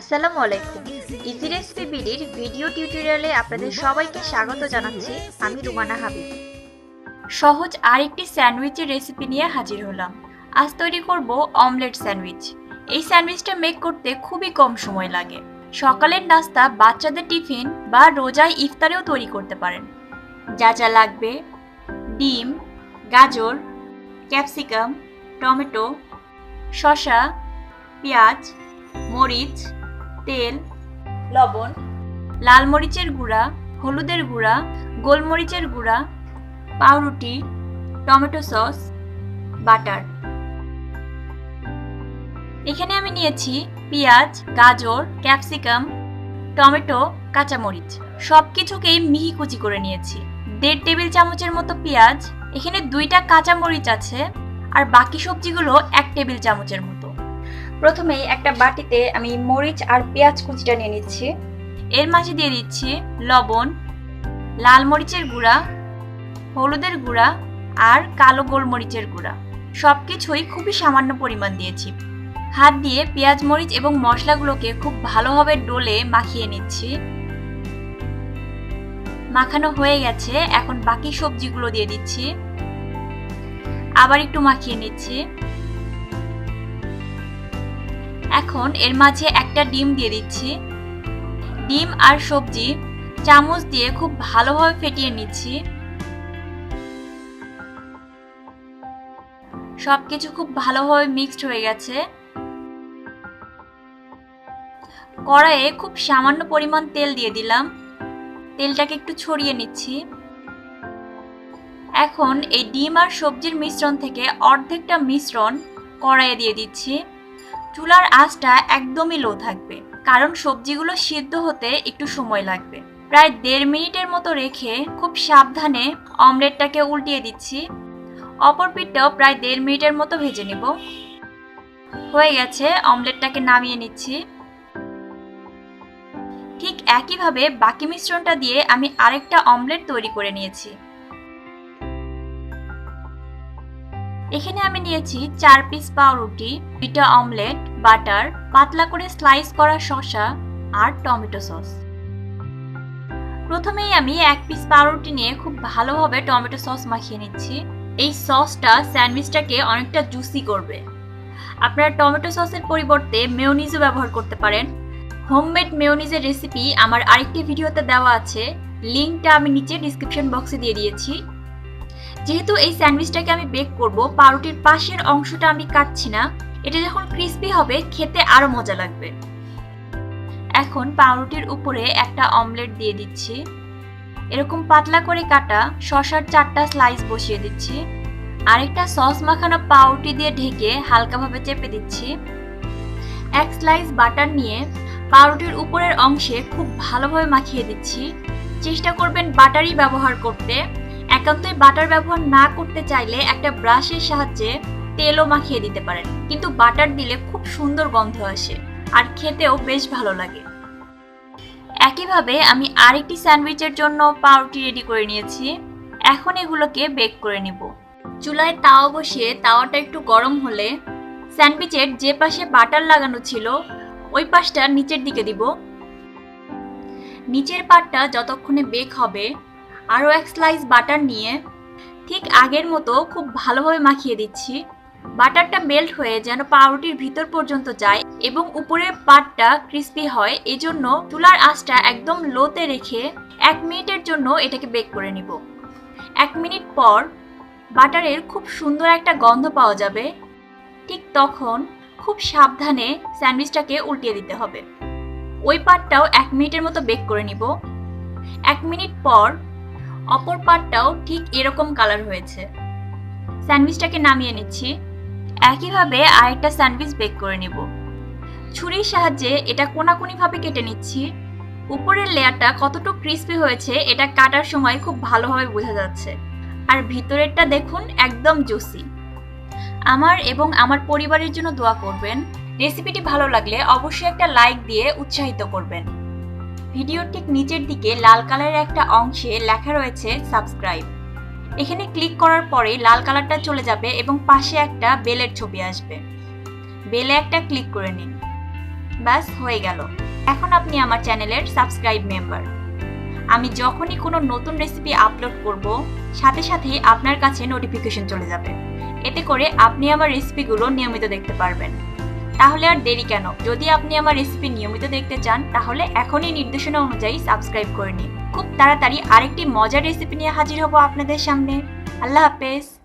আসসালামু আলাইকুম। Easy recipe বিডির video টিউটোরিয়ালে আপনাদের সবাইকে স্বাগত জানাচ্ছি, আমি রুমানা হাবিব। সহজ আরেকটি স্যান্ডউইচের রেসিপি নিয়ে হাজির হলাম। আজ তৈরি করব অমলেট স্যান্ডউইচ। এই স্যান্ডউইচটা মেক করতে খুবই কম সময় লাগে। সকালের নাস্তা বাচ্চাদের টিফিন বা রোজায় ইফতারেও তৈরি করতে পারেন। যা যা লাগবে, ডিম, গাজর, ক্যাপসিকাম, টমেটো, শসা, পেঁয়াজ, মরিচ তেল, লবণ, লাল মরিচের গুঁড়া, হলুদের গুঁড়া, গোলমরিচের গুঁড়া, পাউরুটি, টমেটো সস, বাটার। এখানে আমি নিয়েছি পেঁয়াজ, গাজর, ক্যাপসিকাম, টমেটো, কাঁচামরিচ। সব কিছুকেই মিহি কুচি করে নিয়েছি। দেড় টেবিল চামচের মতো পেঁয়াজ, এখানে দুইটা কাঁচামরিচ আছে, আর বাকি সবজিগুলো এক টেবিল চামচের মতো। প্রথমেই একটা বাটিতে আমি মরিচ আর পেঁয়াজ কুচিটা নিয়ে নিচ্ছি। এর মাঝে দিয়ে দিচ্ছি লবণ, লাল মরিচের গুঁড়া, হলুদের গুঁড়া আর কালো গোলমরিচের গুঁড়া। সব কিছুই খুবই সামান্য পরিমাণ দিয়েছি। হাত দিয়ে পেঁয়াজ, মরিচ এবং মশলাগুলোকে খুব ভালোভাবে ডোলে মাখিয়ে নিচ্ছি। মাখানো হয়ে গেছে, এখন বাকি সবজিগুলো দিয়ে দিচ্ছি। আবার একটু মাখিয়ে নিচ্ছি। এখন এর মাঝে একটা ডিম দিয়ে দিচ্ছি। ডিম আর সবজি চামচ দিয়ে খুব ভালোভাবে ফেটিয়ে নিচ্ছি। সবকিছু খুব ভালোভাবে মিক্সড হয়ে গেছে। কড়াইয়ে খুব সামান্য পরিমাণ তেল দিয়ে দিলাম। তেলটাকে একটু ছড়িয়ে নিচ্ছি। এখন এই ডিম আর সবজির মিশ্রণ থেকে অর্ধেকটা মিশ্রণ কড়াইয়ে দিয়ে দিচ্ছি। চুলার আঁচটা একদমই লো থাকবে, কারণ সবজিগুলো সিদ্ধ হতে একটু সময় লাগবে। প্রায় দেড় মিনিটের মতো রেখে খুব সাবধানে অমলেটটাকে উল্টিয়ে দিচ্ছি। অপর পিঠটাও প্রায় দেড় মিনিটের মতো ভেজে নিব। হয়ে গেছে, অমলেটটাকে নামিয়ে নিচ্ছি। ঠিক একইভাবে বাকি মিশ্রণটা দিয়ে আমি আরেকটা অমলেট তৈরি করে নিয়েছি। এখানে আমি নিয়েছি চার পিস পাউরুটি, দুইটা অমলেট বাটার পাতলা করে স্লাইস করা শসা আর টমেটো সস প্রথমেই আমি এক পিস পাউরুটি নিয়ে খুব ভালোভাবে টমেটো সস মাখিয়ে নিচ্ছি। এই সসটা স্যান্ডউইচটাকে অনেকটা জুসি করবে। আপনারা টমেটো সসের পরিবর্তে মেয়োনিজও ব্যবহার করতে পারেন। হোমমেড মেয়োনিজের রেসিপি আমার আরেকটি ভিডিওতে দেওয়া আছে। লিঙ্কটা আমি নিচে ডিসক্রিপশন বক্সে দিয়ে দিয়েছি। যেহেতু এই স্যান্ডউইচটাকে আমি বেক করব, পাউরুটির পাশের অংশটা আমি কাটছি না। এটা যখন ক্রিস্পি হবে, খেতে আরও মজা লাগবে। এখন পাউরুটির উপরে একটা অমলেট দিয়ে দিচ্ছি। এরকম পাতলা করে কাটা শশার চারটা স্লাইস বসিয়ে দিচ্ছি। আরেকটা সস মাখানো পাউরুটি দিয়ে ঢেকে হালকাভাবে চেপে দিচ্ছি। এক স্লাইস বাটার নিয়ে পাউরুটির উপরের অংশে খুব ভালোভাবে মাখিয়ে দিচ্ছি। চেষ্টা করবেন বাটারই ব্যবহার করতে। একান্তই বাটার ব্যবহার না করতে চাইলে একটা ব্রাশের সাহায্যে তেলও মাখিয়ে দিতে পারেন। কিন্তু বাটার দিলে খুব সুন্দর গন্ধ আসে আর খেতেও বেশ ভালো লাগে। একইভাবে আমি আরেকটি স্যান্ডউইচের জন্য পাউরুটি রেডি করে নিয়েছি। এখন এগুলোকে বেক করে নিব। চুলায় তাওয়া বসিয়ে তাওয়াটা একটু গরম হলে স্যান্ডউইচের যে পাশে বাটার লাগানো ছিল, ওই পাশটা নিচের দিকে দিব। নিচের পাটটা যতক্ষণে বেক হবে আরও এক স্লাইস বাটার নিয়ে ঠিক আগের মতো খুব ভালোভাবে মাখিয়ে দিচ্ছি। বাটারটা মেল্ট হয়ে যেন পাউরুটির ভিতর পর্যন্ত যায় এবং উপরের পাটটা ক্রিস্পি হয়, এজন্য চুলার আঁচটা একদম লোতে রেখে এক মিনিটের জন্য এটাকে বেক করে নিব। এক মিনিট পর বাটারের খুব সুন্দর একটা গন্ধ পাওয়া যাবে। ঠিক তখন খুব সাবধানে স্যান্ডউইচটাকে উল্টিয়ে দিতে হবে। ওই পাটটাও এক মিনিটের মতো বেক করে নিব। এক মিনিট পর অপর পাটটাও ঠিক এরকম কালার হয়েছে। স্যান্ডউইচটাকে নামিয়ে নিচ্ছি। একইভাবে আরেকটা স্যান্ডউইচ বেক করে নেব। ছুরির সাহায্যে এটা কোনাকুনিভাবে কেটে নিচ্ছি। উপরের লেয়ারটা কতটুকু ক্রিস্পি হয়েছে এটা কাটার সময় খুব ভালোভাবে বোঝা যাচ্ছে। আর ভিতরেরটা দেখুন একদম জুসি আমার এবং আমার পরিবারের জন্য দোয়া করবেন। রেসিপিটি ভালো লাগলে অবশ্যই একটা লাইক দিয়ে উৎসাহিত করবেন। ভিডিওর ঠিক নিচের দিকে লাল কালারের একটা অংশে লেখা রয়েছে সাবস্ক্রাইব। এখানে ক্লিক করার পরে লাল কালারটা চলে যাবে এবং পাশে একটা বেলের ছবি আসবে। বেলে একটা ক্লিক করে নিন। ব্যাস, হয়ে গেল। এখন আপনি আমার চ্যানেলের সাবস্ক্রাইব মেম্বার। আমি যখনই কোনো নতুন রেসিপি আপলোড করব, সাথে সাথেই আপনার কাছে নোটিফিকেশন চলে যাবে। এতে করে আপনি আমার রেসিপিগুলো নিয়মিত দেখতে পারবেন। তাহলে আর দেরি কেন? যদি আপনি আমার রেসিপি নিয়মিত দেখতে চান, তাহলে এখনই নির্দেশনা অনুযায়ী সাবস্ক্রাইব করে নিন। খুব তাড়াতাড়ি আরেকটি মজার রেসিপি নিয়ে হাজির হব আপনাদের সামনে। আল্লাহ হাফেজ।